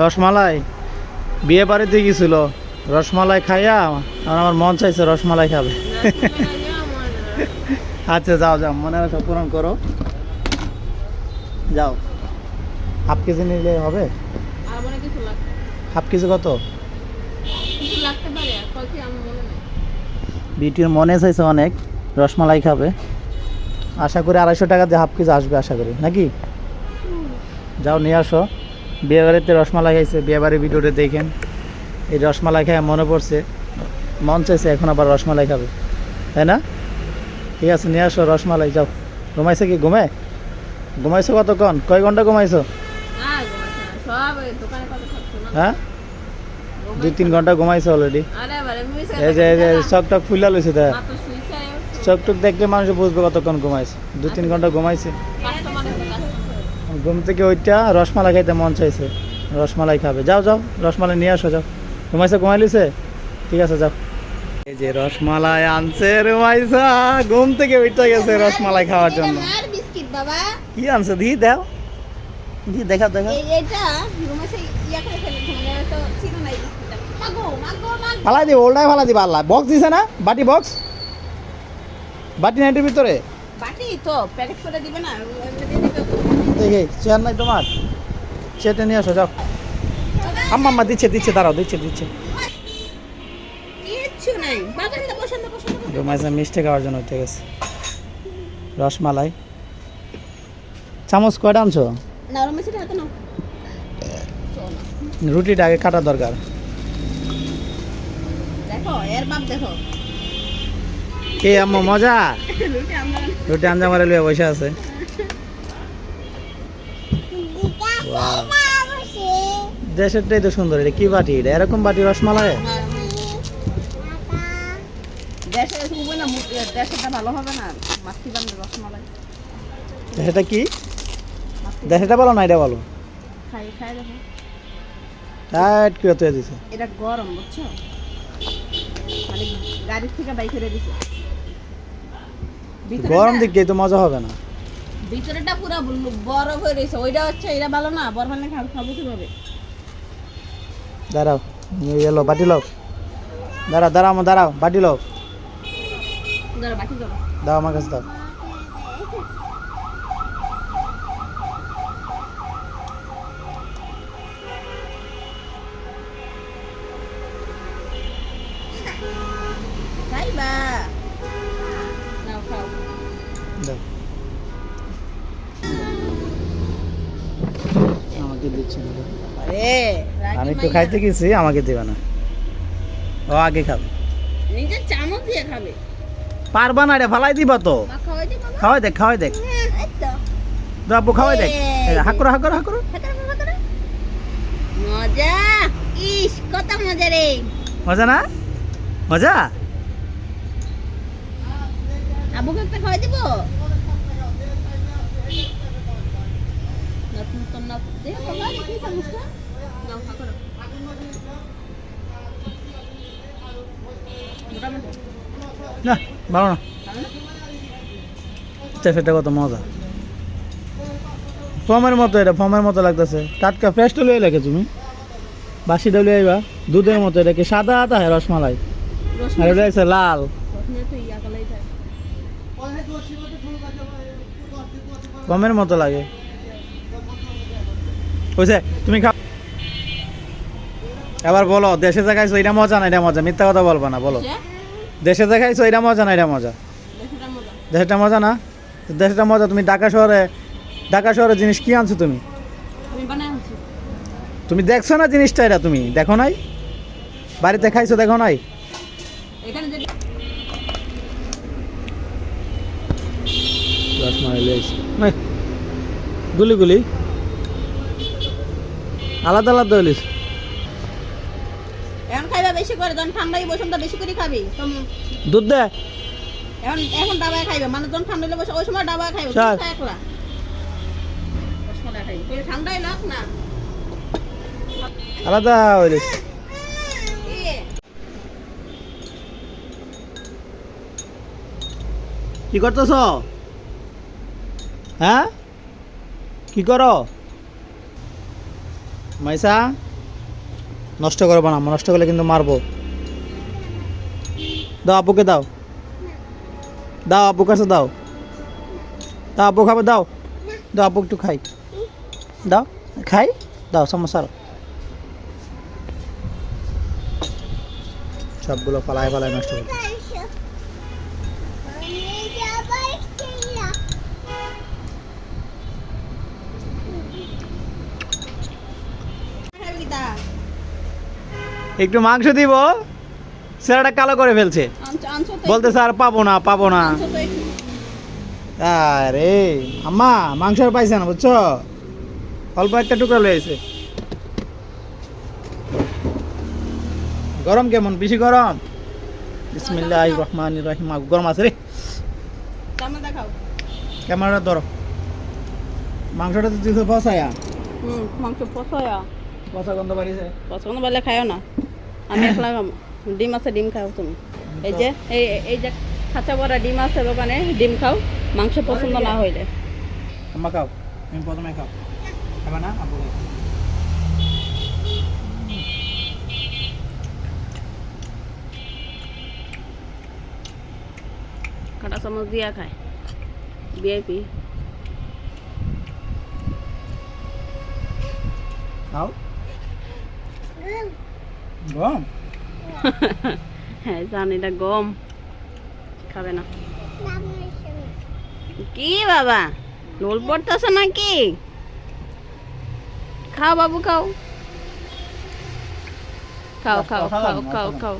রসমালাই। বিয়ে বাড়িতে গেছিল। রসমালাই খাইয়া আর আমার মন চাইছে রসমালাই খাবে। আচ্ছা যাও যাও, মনে রাখো পূরণ করো। যাও। হাফ কেজি নিলে হবে? আর মনে কিছু লাগবে হাফ কেজি কত? কিছু লাগতে পারে আর কত আমার মনে নেই। বিটির মনে চাইছে অনেক রসমালাই খাবে। আশা করি আড়াইশো টাকা দিয়ে হাফ কেজি আসবে আশা করি। নাকি? যাও নিয়ে আসো। বিয়ে বাড়িতে রসমালাই খাইছে বিয়ে বাড়ির ভিডিওটা দেখেন। এই রসমালাই খায় মনে পড়ছে মন চাইছে এখন আবার রসমালাই খাবে। তাই না? ঠিক আছে নিয়ে আসো রসমালাই যাও। ঘুমাইছে কি? ঘুমে? ঘুমাইছো কতক্ষণ? কয় ঘণ্টা ঘুমাইছো না ঘুমাচ্ছে না সব ওই দোকানে কত থাকছো না হ্যাঁ? দুই তিন ঘণ্টা ঘুমাইছো অলরেডি এই যে এই যে চক টক ফুলা লইছে শুইছে চোখ টুক দেখলে মানুষ বুঝবে কতক্ষণ ঘুমাইছে। দু তিন ঘণ্টা ঘুমাইছে। ঘুম থেকে ওইটা রসমালাই খাইতে মন চাইছে। রসমালাই খাবে। যাও যাও রসমালাই নিয়ে আসো যাও। ঘুমাইছে ঘুমাই লিছে ঠিক আছে যাও। এই যে রসমালাই আনছে রুমাইসা ঘুম থেকে উঠে গেছে রসমালাই খাওয়ার জন্য। আর বিস্কিট বাবা। কি আনছে? দি দাও। দি দেখা দেখা। এই এটা রুমে ইয়া করে ফেলেছে মানে তো ছিল না মাগো মাগো মাগো। ফালাই দিব ওল্টাই ফালাই দিবা আল্লাহ। বক্স দিছে না? বাটি বক্স বাটি নাইটের ভিতরে? বাটি তো প্যাকেট করে দিবে না এমনি দিয়ে দিবে। তো। দেখে চেয়ার নাই তোমার? চেয়ারটা নিয়ে আসো যাও। আম্মা আম্মা দিচ্ছে দিচ্ছে দাঁড়াও দিচ্ছে দিচ্ছে। রুমাইসা মিষ্টি খাওয়ার জন্য উঠে গেছে। রসমালাই। চামচ কয়টা আনছো? হাতে নাও। রুটিটা আগে কাটা দরকার। দেখো এর বাপ দেখো। কে আম্মা মজা? রুটি আঞ্জা মারে লুয়ে বসে আছে। দেশেরটাই তো সুন্দর এটা কি বাটি? এটা এরকম বাটি রসমালাই? দেশে এসে উঠবে না মুখ- এ, দেশেরটা ভালো হবে না মাছি বান্ধব রসমালাই। দেশটা কি? মাছি দেশটা বলো না এটা বলো। খাই খাই দেখো। টাইট করে তুই দিছে। এটা গরম বুঝছ? মানে গাড়ির থেকে বাইক করে দিছে। গরম দিক তো মজা হবে না। ভিতরেটা পুরো বরফ হয়ে রয়েছে। ওইটা হচ্ছে এটা ভালো না? বরফ হলে খাব খাব কীভাবে? দাঁড়াও এলো বাটি লোক দাঁড়াও দাঁড়াও দাঁড়াও বাটি লোক ধরো বাকি করো দাও আমার কাছে দাও। আমাকে দিচ্ছে না। আমি একটু খাইতে গেছি আমাকে দেবে না। ও আগে খাবে। নিজের চামচ দিয়ে খাবে। পারবা না রে ফালাই দিবা তো। খাওয়াই দেখ খাওয়াই দেখ। হ্যাঁ, দাবু খাওয়াই দেখ। হাকুরো হাকুরো হাকুরো হাতে রাখো, হাতে রাখো। মজা। ইস কত মজা রে। মজা না? মজা? আবুকে একটা খাওয়াই দিব? না ভালো না। সেটা কত মজা। মতো এটা মতো লাগতেছে। টাটকা ফ্রেশটা লয়ে লাগে তুমি। বাসিটা লয়ে আইবা দুধের মতো এটা কি সাদা আতা হয় রসমালাই। আর এটা লাল। ফর্মের মতো লাগে। বুঝছে তুমি খাও। এবার বলো দেশে জায়গাইছো এটা মজা না এটা মজা? মিথ্যা কথা বলবা না বলো? দেশে জায়গাইছো এটা মজা না এটা মজা? দেশটা মজা। না? দেশটা মজা তুমি ঢাকা শহরে ঢাকা শহরে জিনিস কি আনছো তুমি? তুমি দেখছ না জিনিসটা এটা তুমি? দেখো নাই? বাড়িতে খাইছো দেখো নাই? এখানে যদি গুলি গুলি। আলাদা আলাদা হলিস এখন খাইবা বেশি করে যখন ঠান্ডায় বেশি করে খাবি। দুধ দে। এখন এখন ডাবায় খাইবে। মানে যখন ঠান্ডা হলে বসে ওই সময় ডাবায় খাইবে। একলা। ঠান্ডায় লাগ না। আলাদা? কি করতেছ? হ্যাঁ? কি করো? মাইসা, নষ্ট করব না, নষ্ট করলে কিন্তু মারবো। দাও আপুকে দাও। দাও আপু কাছে দাও। দাও আপু খাবে দাও। দাও আপু একটু খাই। দাও খাই। দাও, সমস্যা সবগুলো পালায় পালায় নষ্ট করবে। একটু মাংস দিব। সেরাটা কালো করে ফেলছে। আনছো- আনছো তো বলতেছে আর পাবো না পাবো না। আরে আম্মা মাংস আর পাইছে না বুঝছ? অল্প একটা টুকরা লয়েছে গরম কেমন? বেশি গরম? বিসমিল্লাহ রহমান রহিম। গরম আছে রে। ক্যামেরাটা ধরো। মাংসটা তো দিতে ফসায়া হুম, মাংস পচয়া। ফসা গন্ধ পছন্দ পারলে খাইও না। আমি একলা। ডিম আছে ডিম খাও তুমি। এই যে এই এই যে খাঁচা বড়া ডিম আছে দোকানে ডিম খাও। মাংস পছন্দ না হইলে আম্মা খাও তুমি প্রথমে খাও খাবে না আপু কাটা চামচ দিয়া খায়। ভিআইপি খাও গরম হ্যাঁ জানি এটা গম। খাবে না। কি বাবা? লোল পড়তেছে নাকি? খাও বাবু খাও। খাও খাও খাও খাও খাও।